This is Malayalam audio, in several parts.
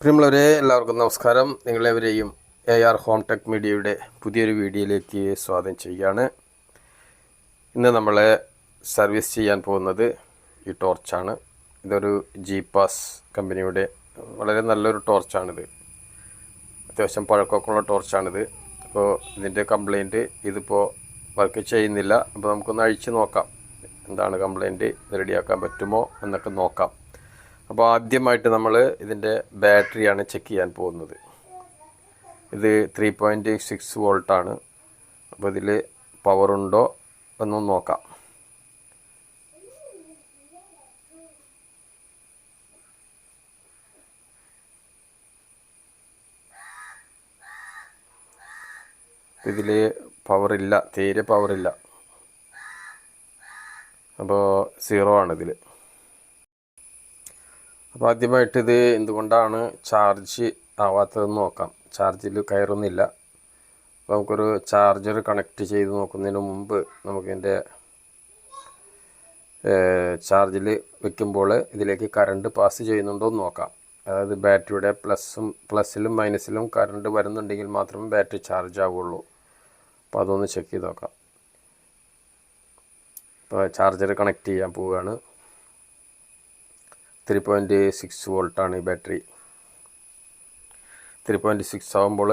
പ്രിയമുള്ളവരെ എല്ലാവർക്കും നമസ്കാരം. നിങ്ങളെവരെയും എ ആർ ഹോം ടെക് മീഡിയയുടെ പുതിയൊരു വീഡിയോയിലേക്ക് സ്വാഗതം ചെയ്യുകയാണ്. ഇന്ന് നമ്മൾ സർവീസ് ചെയ്യാൻ പോകുന്നത് ഈ ടോർച്ചാണ് ഇതൊരു ജി പാസ് കമ്പനിയുടെ വളരെ നല്ലൊരു ടോർച്ചാണിത് അത്യാവശ്യം പഴക്കമൊക്കെ ഉള്ള ടോർച്ചാണിത് അപ്പോൾ ഇതിന്റെ കംപ്ലൈന്റ് ഇതിപ്പോൾ വർക്ക് ചെയ്യുന്നില്ല. അപ്പോൾ നമുക്കൊന്ന് അഴിച്ചു നോക്കാം. എന്താണ് കംപ്ലൈന്റ് റെഡിയാക്കാൻ പറ്റുമോ? എന്നൊക്കെ നോക്കാം. അപ്പോൾ ആദ്യമായിട്ട് നമ്മൾ ഇതിന്റെ ബാറ്ററിയാണ് ചെക്ക് ചെയ്യാൻ പോകുന്നത്. ഇത് ത്രീ പോയിന്റ് സിക്സ് വോൾട്ടാണ് അപ്പോൾ ഇതിൽ പവറുണ്ടോ എന്നും നോക്കാം. ഇതിൽ പവറില്ല തീരെ പവറില്ല അപ്പോൾ സീറോ ആണ് ഇതിൽ അപ്പോൾ ആദ്യമായിട്ട് ഇത് എന്തുകൊണ്ടാണ് ചാർജ് ആവാത്തതെന്ന് നോക്കാം. ചാർജിൽ കയറുന്നില്ല. അപ്പോൾ നമുക്കൊരു ചാർജർ കണക്ട് ചെയ്ത് നോക്കുന്നതിന് മുമ്പ് നമുക്കിതിന്റെ ചാർജിൽ വെക്കുമ്പോൾ ഇതിലേക്ക് കറണ്ട് പാസ് ചെയ്യുന്നുണ്ടോ എന്ന് നോക്കാം. അതായത് ബാറ്ററിയുടെ പ്ലസും പ്ലസ്സിലും മൈനസിലും കറണ്ട് വരുന്നുണ്ടെങ്കിൽ മാത്രമേ ബാറ്ററി ചാർജ് ആവുള്ളൂ. അപ്പോൾ അതൊന്ന് ചെക്ക് ചെയ്ത് നോക്കാം. ഇപ്പോൾ ചാർജർ കണക്ട് ചെയ്യാൻ പോവുകയാണ്. ത്രീ പോയിന്റ് സിക്സ് വോൾട്ടാണ് ഈ ബാറ്ററി ത്രീ പോയിന്റ് സിക്സ് ആകുമ്പോൾ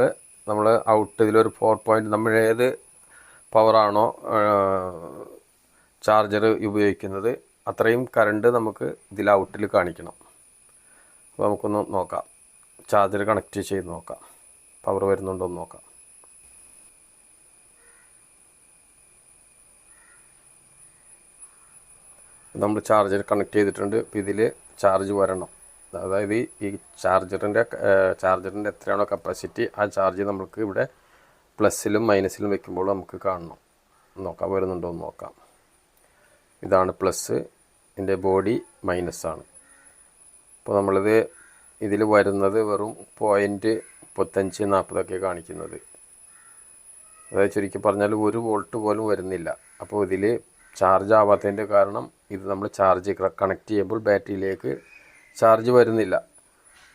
നമ്മൾ ഔട്ട് ഇതിലൊരു ഫോർ പോയിന്റ് നമ്മൾ ഏത് പവറാണോ ചാർജർ ഉപയോഗിക്കുന്നത് അത്രയും കറണ്ട് നമുക്ക് ഇതിൽ ഔട്ടിൽ കാണിക്കണം. അപ്പോൾ നമുക്കൊന്ന് നോക്കാം. ചാർജർ കണക്ട് ചെയ്ത് നോക്കാം. പവർ വരുന്നുണ്ടോ എന്ന് നോക്കാം. നമ്മൾ ചാർജർ കണക്ട് ചെയ്തിട്ടുണ്ട്. ഇതിൽ ചാർജ് വരണം. അതായത് ഈ ചാർജറിന്റെ ചാർജറിന്റെ എത്രയാണോ കപ്പാസിറ്റി ആ ചാർജ് നമുക്ക് ഇവിടെ പ്ലസ്സിലും മൈനസിലും വെക്കുമ്പോൾ നമുക്ക് കാണണം. നോക്കാം വരുന്നുണ്ടോ എന്ന് നോക്കാം. ഇതാണ് പ്ലസ് ഇതിന്റെ ബോഡി മൈനസ് ആണ് അപ്പോൾ നമ്മളിത് ഇതിൽ വരുന്നത് വെറും പോയിന്റ് മുപ്പത്തഞ്ച് നാൽപ്പതൊക്കെ കാണിക്കുന്നത്. അതായത് ചുരുക്കി പറഞ്ഞാൽ ഒരു വോൾട്ട് പോലും വരുന്നില്ല. അപ്പോൾ ഇതിൽ ചാർജ് ആവാത്തതിന്റെ കാരണം ഇത് നമ്മൾ ചാർജ് കണക്ട് ചെയ്യുമ്പോൾ ബാറ്ററിയിലേക്ക് ചാർജ് വരുന്നില്ല.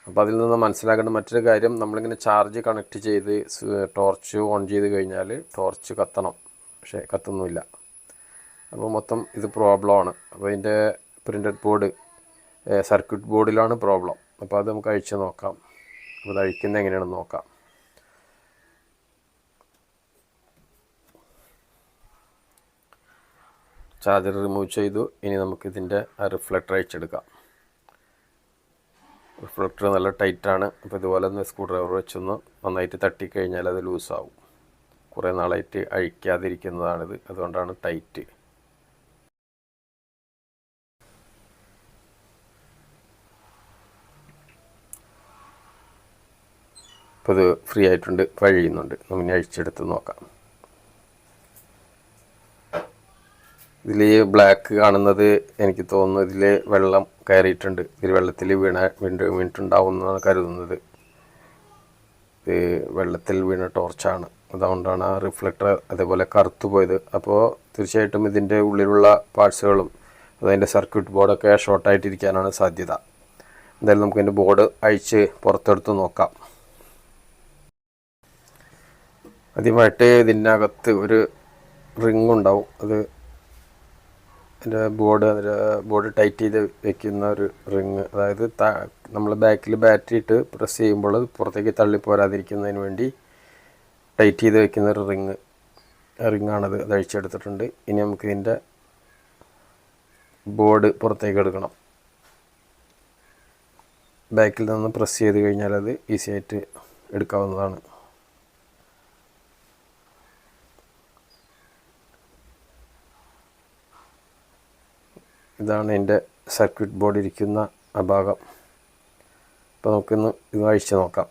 അപ്പോൾ അതിൽ നിന്ന് മനസ്സിലാക്കേണ്ട മറ്റൊരു കാര്യം നമ്മളിങ്ങനെ ചാർജ് കണക്ട് ചെയ്ത് ടോർച്ച് ഓൺ ചെയ്ത് കഴിഞ്ഞാൽ ടോർച്ച് കത്തണം. പക്ഷേ കത്തുന്നില്ല അപ്പോൾ മൊത്തം ഇത് പ്രോബ്ലമാണ് അപ്പോൾ ഇതിന്റെ പ്രിന്റഡ് ബോർഡ് സർക്യൂട്ട് ബോർഡിലാണ് പ്രോബ്ലം അപ്പോൾ അത് നമുക്ക് അഴിച്ച് നോക്കാം. അപ്പോൾ അത് അഴിക്കുന്നത് എങ്ങനെയാണെന്ന് നോക്കാം. ചാർജർ റിമൂവ് ചെയ്തു. ഇനി നമുക്കിതിന്റെ റിഫ്ലക്ടർ അയച്ചെടുക്കാം. റിഫ്ലക്ടർ നല്ല ടൈറ്റാണ്. അപ്പോൾ ഇതുപോലെ ഒന്ന് സ്ക്രൂ ഡ്രൈവർ വെച്ചൊന്ന് നന്നായിട്ട് തട്ടിക്കഴിഞ്ഞാൽ അത് ലൂസാവും. കുറേ നാളായിട്ട് അഴിക്കാതിരിക്കുന്നതാണിത്. അതുകൊണ്ടാണ് ടൈറ്റ്. അപ്പോൾ ഇത് ഫ്രീ ആയിട്ടുണ്ട്. വഴിയുന്നുണ്ട്. നമ്മൾ അഴിച്ചെടുത്ത് നോക്കാം. ഇതിൽ ബ്ലാക്ക് കാണുന്നത് എനിക്ക് തോന്നുന്നു ഇതിൽ വെള്ളം കയറിയിട്ടുണ്ട്. ഇതിൽ വെള്ളത്തിൽ വീണ വീണ്ട് വീണിട്ടുണ്ടാവുമെന്നാണ് കരുതുന്നത്. ഇത് വെള്ളത്തിൽ വീണ ടോർച്ചാണ് അതുകൊണ്ടാണ് ആ റിഫ്ലക്ടർ അതേപോലെ കറുത്തു പോയത്. അപ്പോൾ തീർച്ചയായിട്ടും ഇതിന്റെ ഉള്ളിലുള്ള പാർട്സുകളും അതതിന്റെ സർക്യൂട്ട് ബോർഡൊക്കെ ഷോർട്ടായിട്ടിരിക്കാനാണ് സാധ്യത. എന്തായാലും നമുക്ക് ഇതിന്റെ ബോർഡ് അഴിച്ച് പുറത്തെടുത്ത് നോക്കാം. ആദ്യമായിട്ട് ഇതിനകത്ത് ഒരു റിങ് ഉണ്ടാവും. അത് അതിന്റെ ബോർഡ് അതിന്റെ ബോർഡ് ടൈറ്റ് ചെയ്ത് വെക്കുന്ന ഒരു റിങ്. അതായത് നമ്മൾ ബാക്കിൽ ബാറ്ററി ഇട്ട് പ്രസ് ചെയ്യുമ്പോൾ പുറത്തേക്ക് തള്ളി പോരാതിരിക്കുന്നതിന് വേണ്ടി ടൈറ്റ് ചെയ്ത് വെക്കുന്ന ഒരു റിങ്. റിങ്ങാണത് അത് അഴിച്ചെടുത്തിട്ടുണ്ട്. ഇനി നമുക്ക് ഇതിന്റെ ബോർഡ് പുറത്തേക്ക് എടുക്കണം. ബാക്കിൽ നിന്ന് പ്രസ് ചെയ്ത് കഴിഞ്ഞാൽ അത് ഈസി ആയിട്ട് എടുക്കാവുന്നതാണ്. ഇതാണ് എന്റെ സർക്യൂട്ട് ബോർഡ് ഇരിക്കുന്ന ആ ഭാഗം. അപ്പോൾ നമുക്കിന്ന് ഇത് അഴിച്ചു നോക്കാം.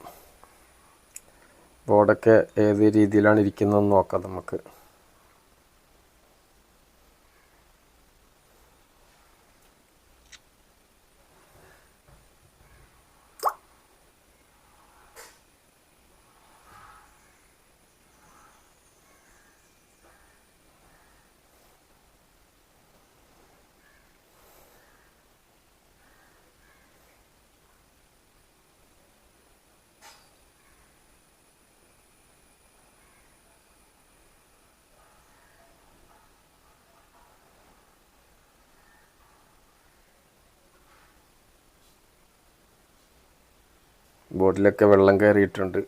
ബോർഡൊക്കെ ഏത് രീതിയിലാണ് ഇരിക്കുന്നതെന്ന് നോക്കാം നമുക്ക്. ബോർഡിലൊക്കെ വെള്ളം കയറിയിട്ടുണ്ട്.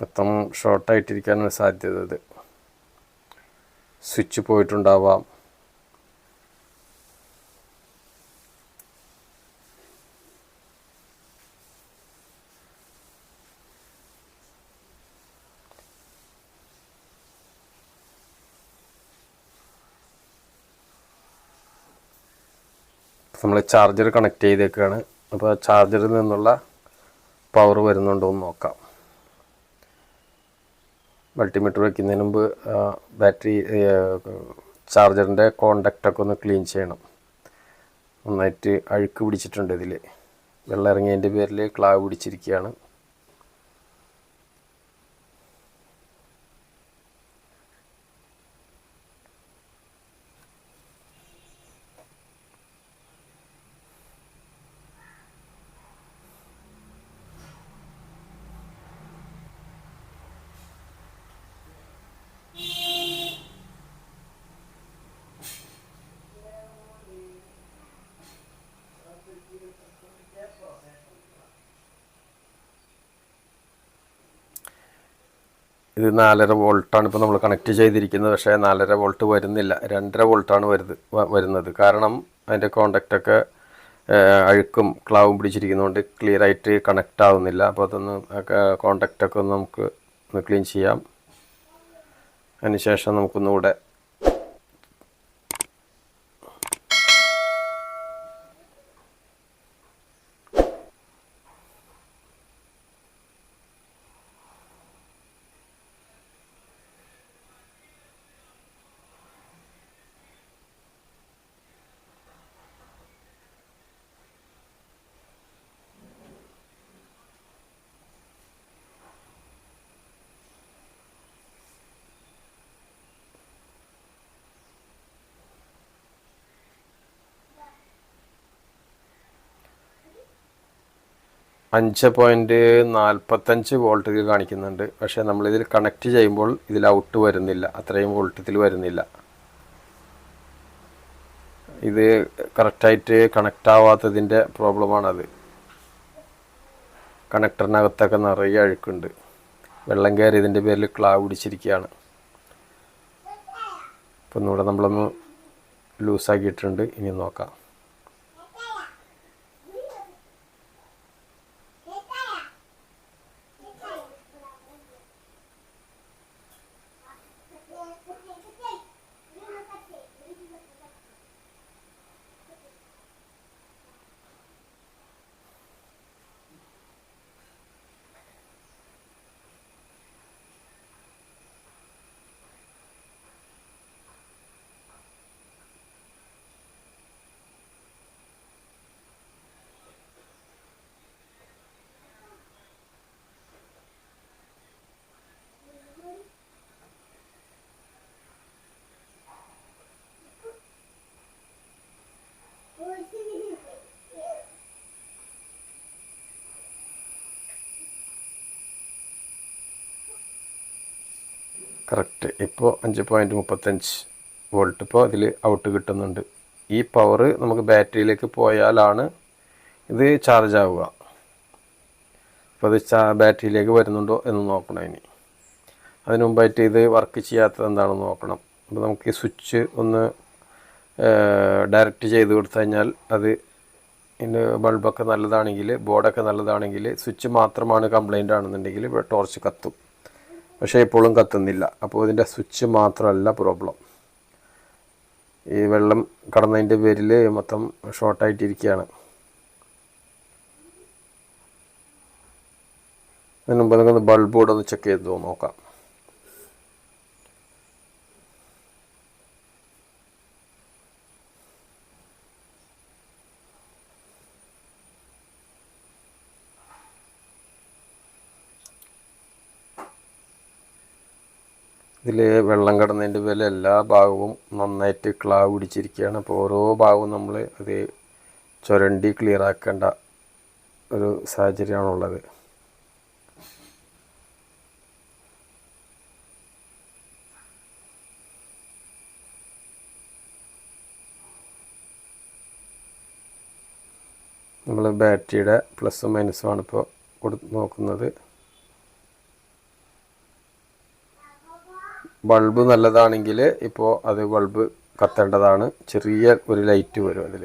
മൊത്തം ഷോർട്ടായിട്ടിരിക്കാനാണ് സാധ്യത അത്. സ്വിച്ച് പോയിട്ടുണ്ടാവാം. നമ്മൾ ചാർജർ കണക്ട് ചെയ്തേക്കാണ്. അപ്പോൾ ചാർജറിൽ നിന്നുള്ള പവർ വരുന്നുണ്ടോ എന്ന് നോക്കാം. മൾട്ടിമീറ്റർ വയ്ക്കുന്നതിന് മുമ്പ് ബാറ്ററി ചാർജറിന്റെ കോണ്ടാക്റ്റൊക്കെ ഒന്ന് ക്ലീൻ ചെയ്യണം. നന്നായിട്ട് അഴുക്ക് പിടിച്ചിട്ടുണ്ട് ഇതിൽ വെള്ളം ഇറങ്ങിയതിന്റെ പേരിൽ ക്ലാവ് പിടിച്ചിരിക്കുകയാണ്. ഇത് നാലര വോൾട്ടാണ് ഇപ്പോൾ നമ്മൾ കണക്ട് ചെയ്തിരിക്കുന്നത്. പക്ഷേ നാലര വോൾട്ട് വരുന്നില്ല. രണ്ടര വോൾട്ടാണ് വരുന്നത് വരുന്നത്. കാരണം അതിന്റെ കോണ്ടാക്റ്റൊക്കെ അഴുക്കും ക്ലാവും പിടിച്ചിരിക്കുന്നതുകൊണ്ട് ക്ലിയർ ആയിട്ട് കണക്റ്റ് ആവുന്നില്ല. അപ്പോൾ അതൊന്ന് കോണ്ടാക്റ്റൊക്കെ ഒന്ന് നമുക്ക് ഒന്ന് ക്ലീൻ ചെയ്യാം. അതിനുശേഷം നമുക്കൊന്നുകൂടെ അഞ്ച് പോയിന്റ് നാൽപ്പത്തഞ്ച് വോൾട്ടിൽ കാണിക്കുന്നുണ്ട്. പക്ഷേ നമ്മളിതിൽ കണക്ട് ചെയ്യുമ്പോൾ ഇതിൽ ഔട്ട് വരുന്നില്ല. അത്രയും വോൾട്ടത്തിൽ വരുന്നില്ല. ഇത് കറക്റ്റായിട്ട് കണക്റ്റ് ആവാത്തതിന്റെ പ്രോബ്ലമാണത് കണക്ടറിനകത്തൊക്കെ നിറയെ അഴുക്കുണ്ട്. വെള്ളം കയറി ഇതിന്റെ പേരിൽ ക്ലാവ് പിടിച്ചിരിക്കുകയാണ് അപ്പം ഒന്നുകൂടെ നമ്മളൊന്ന് ലൂസാക്കിയിട്ടുണ്ട് ഇനി നോക്കാം. കറക്റ്റ്. ഇപ്പോൾ അഞ്ച് പോയിന്റ് മുപ്പത്തഞ്ച് വോൾട്ട് ഇപ്പോൾ അതിൽ ഔട്ട് കിട്ടുന്നുണ്ട്. ഈ പവർ നമുക്ക് ബാറ്ററിയിലേക്ക് പോയാലാണ് ഇത് ചാർജ് ആവുക. അപ്പോൾ അത് ചാ ബാറ്ററിയിലേക്ക് വരുന്നുണ്ടോ എന്ന് നോക്കണം ഇനി. അതിന് മുമ്പായിട്ട് ഇത് വർക്ക് ചെയ്യാത്തത് എന്താണെന്ന് നോക്കണം. അപ്പോൾ നമുക്ക് ഈ സ്വിച്ച് ഒന്ന് ഡയറക്റ്റ് ചെയ്ത് കൊടുത്തു കഴിഞ്ഞാൽ അത് ഇതിന്റെ ബൾബൊക്കെ നല്ലതാണെങ്കിൽ ബോർഡൊക്കെ നല്ലതാണെങ്കിൽ സ്വിച്ച് മാത്രമാണ് കംപ്ലൈന്റ് ആണെന്നുണ്ടെങ്കിൽ ടോർച്ച് കത്തും. പക്ഷേ ഇപ്പോഴും കത്തുന്നില്ല. അപ്പോൾ ഇതിന്റെ സ്വിച്ച് മാത്രമല്ല പ്രോബ്ലം. ഈ വെള്ളം കടന്നതിന്റെ പേരിൽ മൊത്തം ഷോർട്ടായിട്ടിരിക്കുകയാണ്. അതിന് മുമ്പ് നമുക്കൊന്ന് ബൾബ് കൂടെ ഒന്ന് ചെക്ക് ചെയ്ത് നോക്കാം. ഇതിൽ വെള്ളം കടന്നതിന്റെ പേരിൽ എല്ലാ ഭാഗവും നന്നായിട്ട് ക്ലാവ് പിടിച്ചിരിക്കുകയാണ്. അപ്പോൾ ഓരോ ഭാഗവും നമ്മൾ അത് ചുരണ്ടി ക്ലിയർ ആക്കേണ്ട ഒരു സാഹചര്യമാണുള്ളത്. നമ്മൾ ബാറ്ററിയുടെ പ്ലസും മൈനസും ആണ് ഇപ്പോൾ കൊടു നോക്കുന്നത്. ബൾബ് നല്ലതാണെങ്കിൽ ഇപ്പോൾ അത് ബൾബ് കത്തേണ്ടതാണ്. ചെറിയ ഒരു ലൈറ്റ് വരും അതിൽ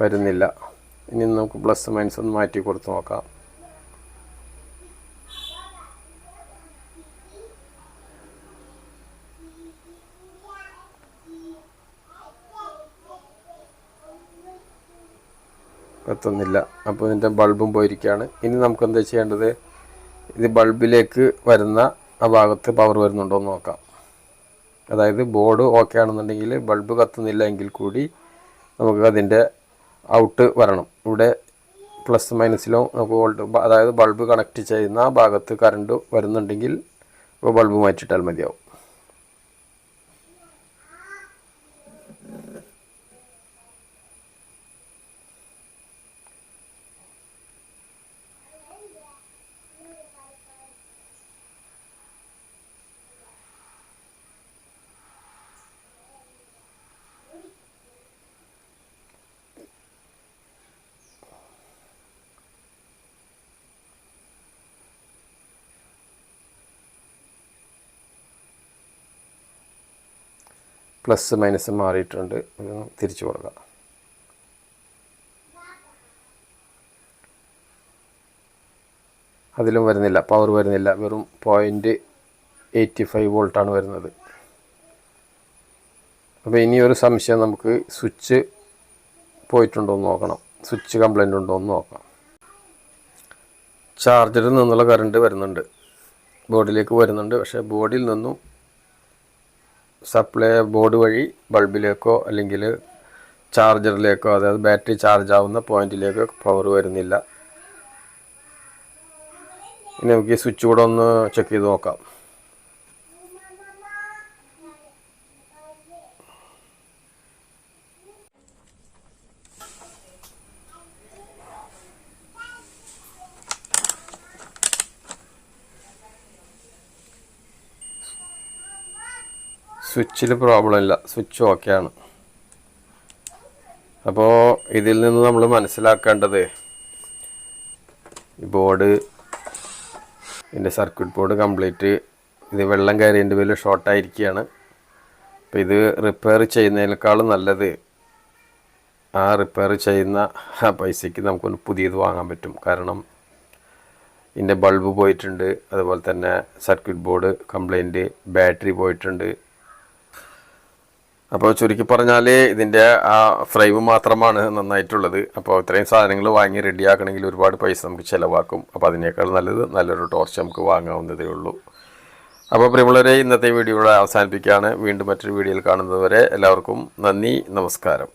വരുന്നില്ല. ഇനി നമുക്ക് പ്ലസ് മൈനസ് ഒന്ന് മാറ്റി കൊടുത്ത് നോക്കാം. കത്തുന്നില്ല അപ്പോൾ ഇതിന്റെ ബൾബും പോയിരിക്കുകയാണ്. ഇനി നമുക്ക് എന്താ ചെയ്യേണ്ടത്? ഇത് ബൾബിലേക്ക് വരുന്ന ആ ഭാഗത്ത് പവർ വരുന്നുണ്ടോ എന്ന് നോക്കാം. അതായത് ബോർഡ് ഓക്കെ ആണെന്നുണ്ടെങ്കിൽ ബൾബ് കത്തുന്നില്ല എങ്കിൽ കൂടി നമുക്ക് അതിന്റെ ഔട്ട് വരണം. ഇവിടെ പ്ലസ് മൈനസിലോ നമുക്ക് വോൾട്ട് അതായത് ബൾബ് കണക്ട് ചെയ്യുന്ന ഭാഗത്ത് കറണ്ട് വരുന്നുണ്ടെങ്കിൽ ബൾബ് മാറ്റിയിട്ടാൽ മതിയാവും. പ്ലസ് മൈനസ് മാറിയിട്ടുണ്ട്. തിരിച്ചു കൊടുക്കാം. അതിലും വരുന്നില്ല. പവർ വരുന്നില്ല. വെറും പോയിന്റ് എയ്റ്റി ഫൈവ് വോൾട്ടാണ് വരുന്നത്. അപ്പോൾ ഇനിയൊരു സംശയം നമുക്ക് സ്വിച്ച് പോയിട്ടുണ്ടോ എന്ന് നോക്കണം. സ്വിച്ച് കംപ്ലൈന്റ് ഉണ്ടോ എന്ന് നോക്കാം. ചാർജറിൽ നിന്നുള്ള കറണ്ട് വരുന്നുണ്ട്. ബോർഡിലേക്ക് വരുന്നുണ്ട്. പക്ഷേ ബോർഡിൽ നിന്നും സപ്ലൈ ബോർഡ് വഴി ബൾബിലേക്കോ അല്ലെങ്കിൽ ചാർജറിലേക്കോ അതായത് ബാറ്ററി ചാർജ് ആവുന്ന പോയിന്റിലേക്കോ പവർ വരുന്നില്ല. ഇനി നമുക്ക് ഈ സ്വിച്ച് കൂടെ ഒന്ന് ചെക്ക് ചെയ്ത് നോക്കാം. സ്വിച്ചിൽ പ്രോബ്ലം ഇല്ല. സ്വിച്ച് ഓക്കെയാണ് അപ്പോൾ ഇതിൽ നിന്ന് നമ്മൾ മനസ്സിലാക്കേണ്ടത് ഈ ബോർഡ് ഇതിന്റെ സർക്യൂട്ട് ബോർഡ് കംപ്ലീറ്റ് ഇത് വെള്ളം കയറിയതിന്റെ വലിയ ഷോർട്ടായിരിക്കുകയാണ് അപ്പോൾ ഇത് റിപ്പയർ ചെയ്യുന്നതിനേക്കാളും നല്ലത് ആ റിപ്പയർ ചെയ്യുന്ന ആ പൈസയ്ക്ക് നമുക്കൊന്ന് പുതിയത് വാങ്ങാൻ പറ്റും. കാരണം ഇതിന്റെ ബൾബ് പോയിട്ടുണ്ട്. അതുപോലെ തന്നെ സർക്യൂട്ട് ബോർഡ് കംപ്ലൈന്റ് ബാറ്ററി പോയിട്ടുണ്ട്. അപ്പോൾ ചുരുക്കി പറഞ്ഞാൽ ഇതിന്റെ ആ ഫ്രെയിം മാത്രമാണ് നന്നായിട്ടുള്ളത്. അപ്പോൾ ഇത്രയും സാധനങ്ങൾ വാങ്ങി റെഡിയാക്കണമെങ്കിൽ ഒരുപാട് പൈസ നമുക്ക് ചിലവാക്കും. അപ്പോൾ അതിനേക്കാൾ നല്ലത് നല്ലൊരു ടോർച്ച് നമുക്ക് വാങ്ങാവുന്നതേ ഉള്ളൂ. അപ്പോൾ പ്രിയമുള്ളവരെ ഇന്നത്തെ വീഡിയോ ഇവിടെ അവസാനിപ്പിക്കുകയാണ്. വീണ്ടും മറ്റൊരു വീഡിയോയിൽ കാണുന്നതുവരെ എല്ലാവർക്കും നന്ദി നമസ്കാരം.